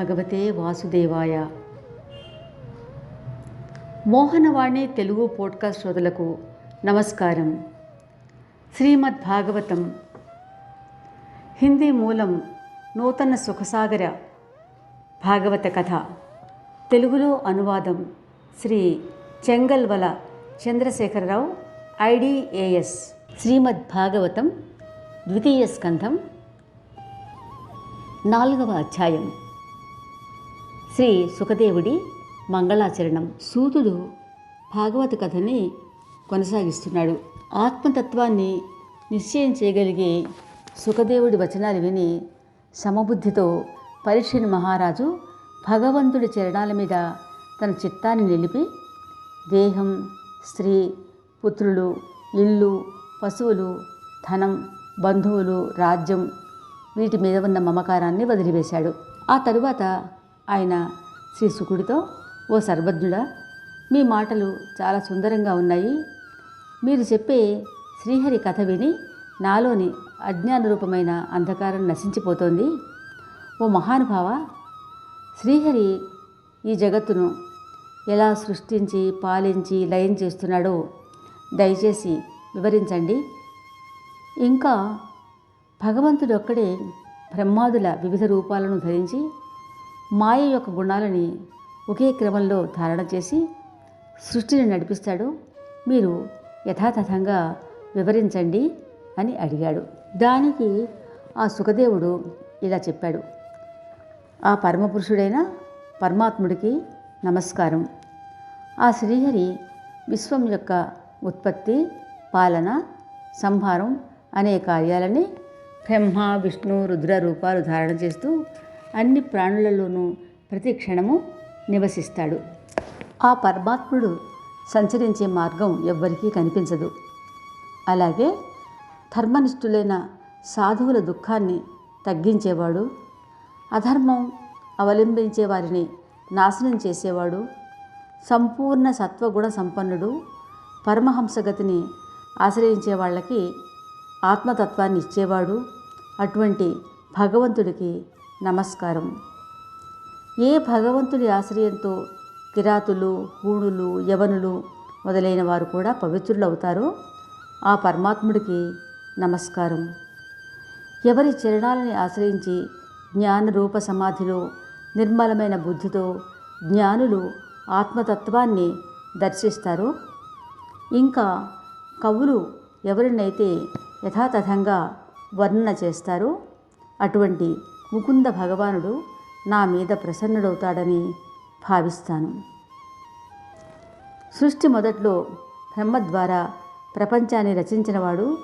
భగవతే వాసుదేవాయ. మోహనవాణి తెలుగు పోడ్కాస్ట్ శ్రోతలకు నమస్కారం. శ్రీమద్ భాగవతం. హిందీ మూలం నూతన సుఖసాగర భాగవత కథ. తెలుగులో అనువాదం శ్రీ చెంగల్వల చంద్రశేఖరరావు ఐడిఏఎస్ శ్రీమద్ భాగవతం ద్వితీయ స్కంధం నాలుగవ అధ్యాయం. శ్రీ సుఖదేవుడి మంగళాచరణం. సూతుడు భాగవత కథని కొనసాగిస్తున్నాడు. ఆత్మతత్వాన్ని నిశ్చయం చేయగలిగే సుఖదేవుడి వచనాలు విని సమబుద్ధితో పరీక్షని మహారాజు భగవంతుడి చరణాల మీద తన చిత్తాన్ని నిలిపి దేహం స్త్రీ పుత్రులు ఇల్లు పశువులు ధనం బంధువులు రాజ్యం వీటి మీద ఉన్న మమకారాన్ని వదిలివేశాడు. ఆ తరువాత ఆయన శ్రీ సుకుడితో ఓ సర్వజ్ఞుడా మీ మాటలు చాలా సుందరంగా ఉన్నాయి. మీరు చెప్పే శ్రీహరి కథ విని నాలోని అజ్ఞాన రూపమైన అంధకారం నశించిపోతోంది. ఓ మహానుభావ శ్రీహరి ఈ జగత్తును ఎలా సృష్టించి పాలించి లయం చేస్తున్నాడో దయచేసి వివరించండి. ఇంకా భగవంతుడు ఒక్కడే బ్రహ్మాదుల వివిధ రూపాలను ధరించి మాయ యొక్క గుణాలని ఒకే క్రమంలో ధారణ చేసి సృష్టిని నడిపిస్తాడు. మీరు యథాతథంగా వివరించండి అని అడిగాడు. దానికి ఆ సుఖదేవుడు ఇలా చెప్పాడు. ఆ పరమపురుషుడైన పరమాత్ముడికి నమస్కారం. ఆ శ్రీహరి విశ్వం యొక్క ఉత్పత్తి పాలన సంహారం అనే కార్యాలని బ్రహ్మ విష్ణు రుద్ర రూపాలు ధారణ చేస్తూ అన్ని ప్రాణులలోనూ ప్రతి క్షణము నివసిస్తాడు. ఆ పరమాత్ముడు సంచరించే మార్గం ఎవ్వరికీ కనిపించదు. అలాగే ధర్మనిష్ఠులైన సాధువుల దుఃఖాన్ని తగ్గించేవాడు అధర్మం అవలంబించే వారిని నాశనం చేసేవాడు సంపూర్ణ సత్వగుణ సంపన్నుడు పరమహంసగతిని ఆశ్రయించే వాళ్ళకి ఆత్మతత్వాన్ని ఇచ్చేవాడు అటువంటి భగవంతుడికి నమస్కారం. ఏ భగవంతుడి ఆశ్రయంతో కిరాతులు హూణులు యవనులు మొదలైన వారు కూడా పవిత్రులవుతారో ఆ పరమాత్ముడికి నమస్కారం. ఎవరి చరణాలని ఆశ్రయించి జ్ఞానరూప సమాధిలో నిర్మలమైన బుద్ధితో జ్ఞానులు ఆత్మతత్వాన్ని దర్శిస్తారో? ఇంకా కవులు ఎవరినైతే యథాతథంగా వర్ణన చేస్తారో? అటువంటి ముకుంద భగవానుడు నా మీద ప్రసన్నుడవుతాడని భావిస్తాను. సృష్టి మొదట్లో బ్రహ్మ ద్వారా ప్రపంచాన్ని రచించినవాడు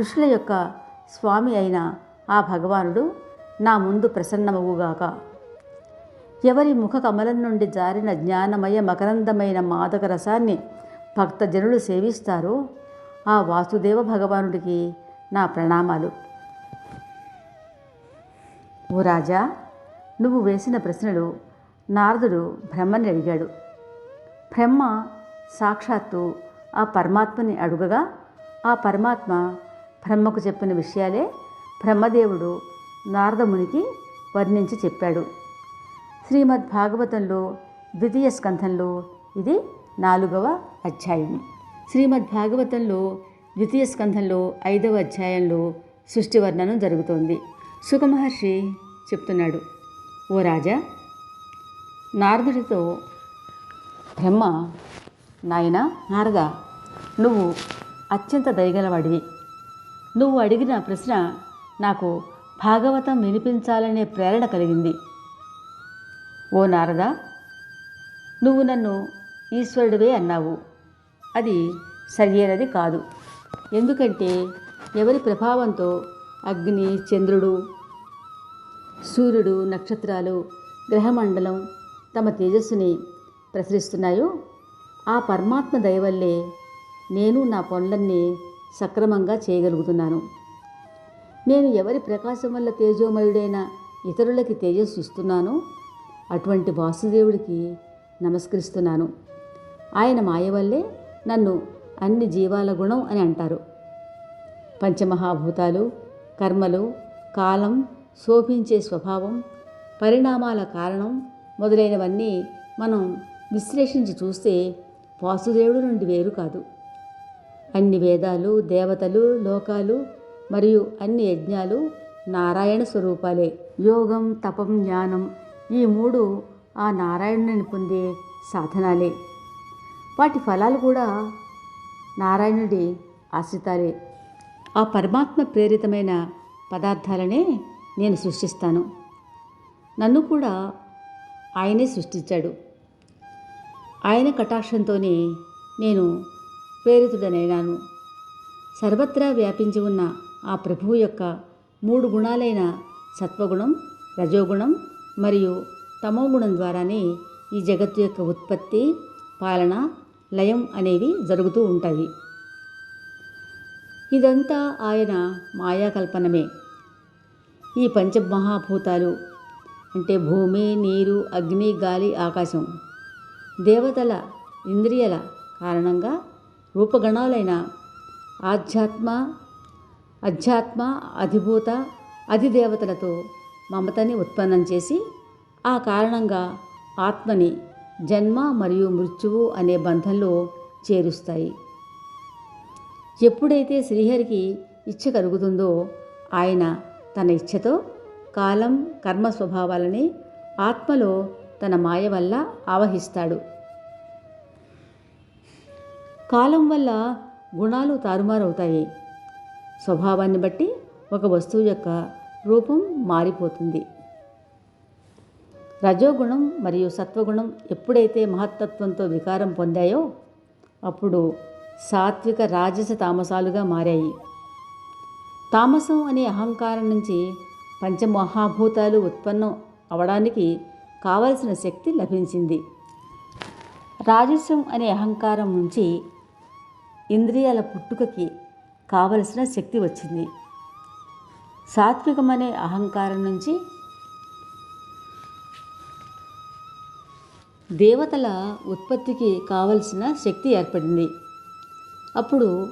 ఋషుల యొక్క స్వామి అయిన ఆ భగవానుడు నా ముందు ప్రసన్నమవుగాక ఎవరి ముఖ కమలం నుండి జారిన జ్ఞానమయ మకరందమైన మాదక రసాన్ని భక్తజనులు సేవిస్తారో ఆ వాసుదేవ భగవానుడికి నా ప్రణామాలు. ఓ రాజా నువ్వు వేసిన ప్రశ్నలు నారదుడు బ్రహ్మని అడిగాడు. బ్రహ్మ సాక్షాత్తు ఆ పరమాత్మని అడుగగా ఆ పరమాత్మ బ్రహ్మకు చెప్పిన విషయాలే బ్రహ్మదేవుడు నారదమునికి వర్ణించి చెప్పాడు. శ్రీమద్ భాగవతంలో ద్వితీయ స్కంధంలో ఇది నాలుగవ అధ్యాయం. శ్రీమద్ భాగవతంలో ద్వితీయ స్కంధంలో ఐదవ అధ్యాయంలో సృష్టి వర్ణనం జరుగుతోంది సుఖమహర్షి చెప్తున్నాడు. ఓ రాజా నారదుడితో బ్రహ్మ నాయన నారద నువ్వు అత్యంత దయగలవాడివి. నువ్వు అడిగిన ప్రశ్న నాకు భాగవతం వినిపించాలనే ప్రేరణ కలిగింది. ఓ నారద నువ్వు నన్ను ఈశ్వరుడివే అన్నావు. అది సరియైనది కాదు. ఎందుకంటే ఎవరి ప్రభావంతో అగ్ని చంద్రుడు సూర్యుడు నక్షత్రాలు గ్రహమండలం తమ తేజస్సుని ప్రసరిస్తున్నాయో ఆ పరమాత్మ దయవల్లే నేను నా పనులన్నీ సక్రమంగా చేయగలుగుతున్నాను. నేను ఎవరి ప్రకాశం వల్ల తేజోమయుడైన ఇతరులకి తేజస్సు ఇస్తున్నానో అటువంటి వాసుదేవుడికి నమస్కరిస్తున్నాను. ఆయన మాయ వల్లే నన్ను అన్ని జీవాల గుణం అని అంటారు. పంచమహాభూతాలు కర్మలు కాలం శోభించే స్వభావం పరిణామాల కారణం మొదలైనవన్నీ మనం విశ్లేషించి చూస్తే వాసుదేవుడు నుండి వేరు కాదు. అన్ని వేదాలు దేవతలు లోకాలు మరియు అన్ని యజ్ఞాలు నారాయణ స్వరూపాలే. యోగం తపం జ్ఞానం ఈ మూడు ఆ నారాయణుని పొందే సాధనాలే. వాటి ఫలాలు కూడా నారాయణుడి ఆశ్రితాలే. ఆ పరమాత్మ ప్రేరితమైన పదార్థాలనే నేను సృష్టిస్తాను. నన్ను కూడా ఆయనే సృష్టించాడు. ఆయన కటాక్షంతోనే నేను ప్రేరితుడనైనాను. సర్వత్రా వ్యాపించి ఉన్న ఆ ప్రభువు యొక్క మూడు గుణాలైన సత్వగుణం రజోగుణం మరియు తమోగుణం ద్వారానే ఈ జగత్తు యొక్క ఉత్పత్తి పాలన లయం అనేవి జరుగుతూ ఉంటాయి. ఇదంతా ఆయన మాయాకల్పనమే. ఈ పంచమహాభూతాలు అంటే భూమి నీరు అగ్ని గాలి ఆకాశం. దేవతల ఇంద్రియాల కారణంగా రూపగణాలైన ఆధ్యాత్మ అధ్యాత్మ అధిభూత అధిదేవతలతో మమతని ఉత్పన్నం చేసి ఆ కారణంగా ఆత్మని జన్మ మరియు మృత్యువు అనే బంధంలో చేరుస్తాయి. ఎప్పుడైతే శ్రీహరికి ఇచ్చ కలుగుతుందో ఆయన తన ఇచ్ఛతో కాలం కర్మ స్వభావాలని ఆత్మలో తన మాయ వల్ల ఆవహిస్తాడు. కాలం వల్ల గుణాలు తారుమారవుతాయి. స్వభావాన్ని బట్టి ఒక వస్తువు యొక్క రూపం మారిపోతుంది. రజోగుణం మరియు సత్వగుణం ఎప్పుడైతే మహత్తత్వంతో వికారం పొందాయో అప్పుడు సాత్విక రాజస తామసాలుగా మారాయి. తామసం అనే అహంకారం నుంచి పంచమహాభూతాలు ఉత్పన్నం అవడానికి కావలసిన శక్తి లభించింది. రాజస్యం అనే అహంకారం నుంచి ఇంద్రియాల పుట్టుకకి కావలసిన శక్తి వచ్చింది. సాత్వికం అనే అహంకారం నుంచి దేవతల ఉత్పత్తికి కావలసిన శక్తి ఏర్పడింది. అప్పుడు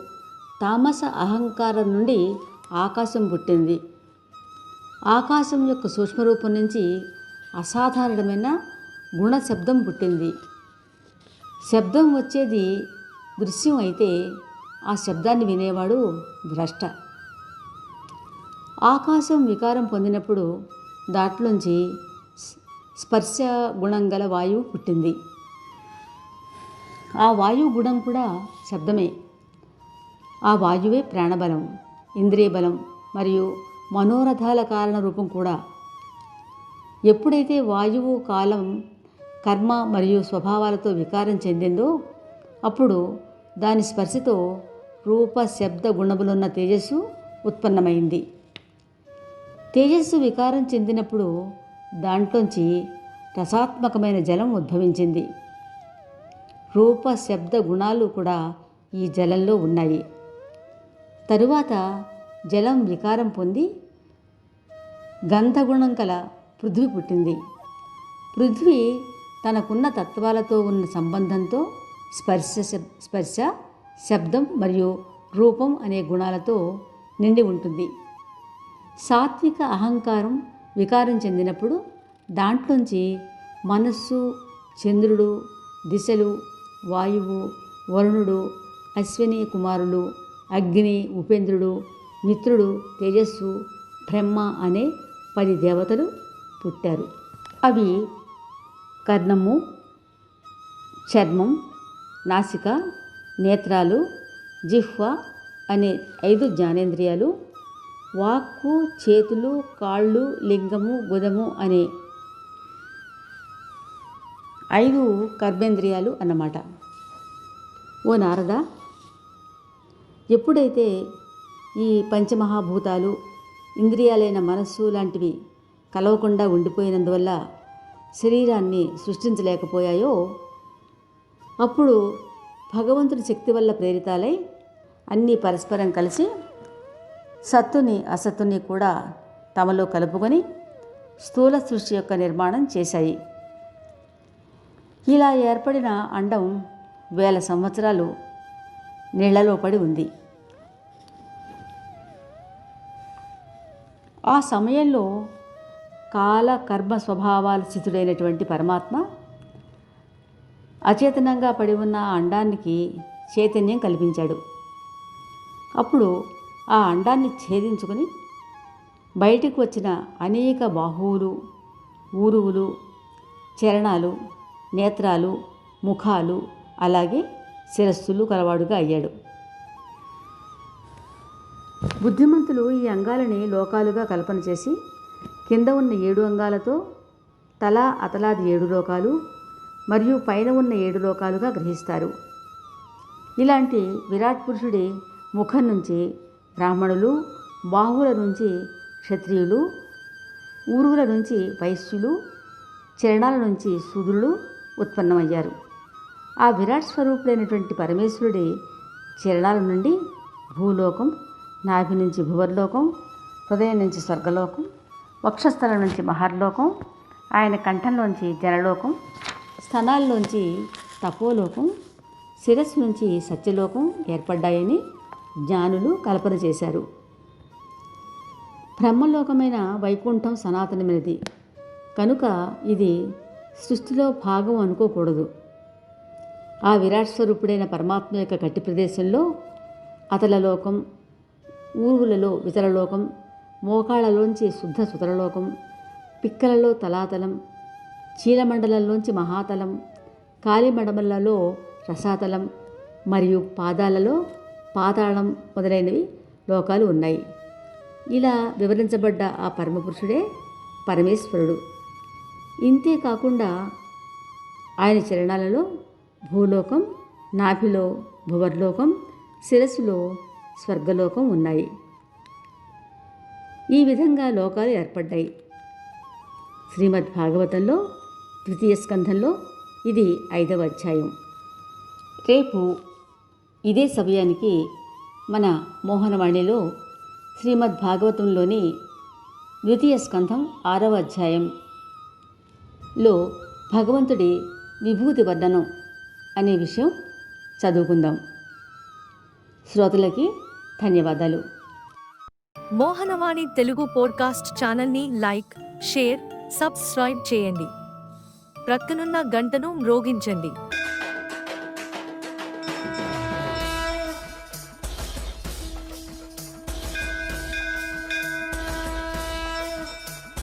తామస అహంకారం నుండి ఆకాశం పుట్టింది. ఆకాశం యొక్క సూక్ష్మరూపం నుంచి అసాధారణమైన గుణ శబ్దం పుట్టింది. శబ్దం వచ్చేది దృశ్యం అయితే ఆ శబ్దాన్ని వినేవాడు ద్రష్ట. ఆకాశం వికారం పొందినప్పుడు దాట్లోంచి స్పర్శ గుణం గల వాయువు పుట్టింది. ఆ వాయువు గుణం కూడా శబ్దమే. ఆ వాయువే ప్రాణబలం. ఇంద్రియ బలం మరియు మనోరథాల కారణ రూపం కూడా. ఎప్పుడైతే వాయువు కాలం కర్మ మరియు స్వభావాలతో వికారం చెందిందో అప్పుడు దాని స్పర్శతో రూప శబ్ద గుణములున్న తేజస్సు ఉత్పన్నమైంది. తేజస్సు వికారం చెందినప్పుడు దాంట్లోంచి రసాత్మకమైన జలం ఉద్భవించింది. రూప శబ్ద గుణాలు కూడా ఈ జలంలో ఉన్నాయి. తరువాత జలం వికారం పొంది గంధగుణం కల పృథ్వీ పుట్టింది. పృథ్వీ తనకున్న తత్వాలతో ఉన్న సంబంధంతో స్పర్శ శబ్- స్పర్శ శబ్దం మరియు రూపం అనే గుణాలతో నిండి ఉంటుంది. సాత్విక అహంకారం వికారం చెందినప్పుడు దాంట్లోంచి మనస్సు చంద్రుడు దిశలు వాయువు వరుణుడు అశ్విని కుమారులు అగ్ని ఉపేంద్రుడు మిత్రుడు తేజస్సు బ్రహ్మ అనే పది దేవతలు పుట్టారు. అవి కర్ణము చర్మం నాసిక నేత్రాలు జిహ్వ అనే ఐదు జ్ఞానేంద్రియాలు వాక్కు చేతులు కాళ్ళు లింగము గుదము అనే ఐదు కర్మేంద్రియాలు అన్నమాట. ఓ నారద ఎప్పుడైతే ఈ పంచమహాభూతాలు ఇంద్రియాలైన మనస్సు లాంటివి కలవకుండా ఉండిపోయినందువల్ల శరీరాన్ని సృష్టించలేకపోయాయో అప్పుడు భగవంతుడి శక్తి వల్ల ప్రేరితాలై అన్నీ పరస్పరం కలిసి సత్తుని అసత్తుని కూడా తమలో కలుపుకొని స్థూల సృష్టి యొక్క నిర్మాణం చేశాయి. ఇలా ఏర్పడిన అండం వేల సంవత్సరాలు నీళ్ళలో పడి ఉంది. ఆ సమయంలో కాల కర్మ స్వభావాల స్థితుడైనటువంటి పరమాత్మ అచేతనంగా పడి ఉన్న ఆ అండానికి చైతన్యం కల్పించాడు. అప్పుడు ఆ అండాన్ని ఛేదించుకుని బయటికి వచ్చిన అనేక బాహువులు ఊరువులు చరణాలు నేత్రాలు ముఖాలు అలాగే శిరస్సులు కలవాడుగా అయ్యాడు. బుద్ధిమంతులు ఈ అంగాలని లోకాలుగా కల్పన చేసి కింద ఉన్న ఏడు అంగాలతో తల అతలాది ఏడు లోకాలు మరియు పైన ఉన్న ఏడు లోకాలుగా గ్రహిస్తారు. ఇలాంటి విరాట్ పురుషుడి ముఖం నుంచి బ్రాహ్మణులు బాహువుల నుంచి క్షత్రియులు ఊరువుల నుంచి వైశ్యులు చరణాల నుంచి శూద్రులు ఉత్పన్నమయ్యారు. ఆ విరాట్ స్వరూపుడైనటువంటి పరమేశ్వరుడి చరణాల నుండి భూలోకం నాభి నుంచి భువర్లోకం హృదయం నుంచి స్వర్గలోకం వక్షస్థలం నుంచి మహర్లోకం ఆయన కంఠంలోంచి జనలోకం స్థనాల్లోంచి తపోలోకం శిరస్సు నుంచి సత్యలోకం ఏర్పడ్డాయని జ్ఞానులు కల్పన చేశారు. బ్రహ్మలోకమైన వైకుంఠం సనాతనమైనది. కనుక ఇది సృష్టిలో భాగం అనుకోకూడదు. ఆ విరాట్ స్వరూపుడైన పరమాత్మ యొక్క గట్టి ప్రదేశంలో అతలలోకం ఊరువులలో వితరలోకం మోకాళ్ళలోంచి శుద్ధ సుతరలోకం పిక్కలలో తలాతలం చీలమండలంలోంచి మహాతలం కాలిమడమలలో రసాతలం మరియు పాదాలలో పాతాళం మొదలైనవి లోకాలు ఉన్నాయి. ఇలా వివరించబడ్డ ఆ పరమపురుషుడే పరమేశ్వరుడు. ఇంతే కాకుండా ఆయన చరణాలలో భూలోకం నాభిలో భువర్లోకం శిరస్సులో స్వర్గలోకం ఉన్నాయి. ఈ విధంగా లోకాలు ఏర్పడ్డాయి. శ్రీమద్ భాగవతంలో ద్వితీయ స్కంధంలో ఇది ఐదవ అధ్యాయం. రేపు ఇదే సమయానికి మన మోహనవాణిలో శ్రీమద్ భాగవతంలోని ద్వితీయ స్కంధం ఆరవ అధ్యాయంలో భగవంతుడి విభూతి వర్ణనం అనే విషయం చదువుకుందాం. శ్రోతలకి ధన్యవాదాలు. మోహనవాణి తెలుగు పోడ్కాస్ట్ ఛానల్ని లైక్ షేర్ సబ్స్క్రైబ్ చేయండి. ప్రక్కనున్న గంటను మ్రోగించండి.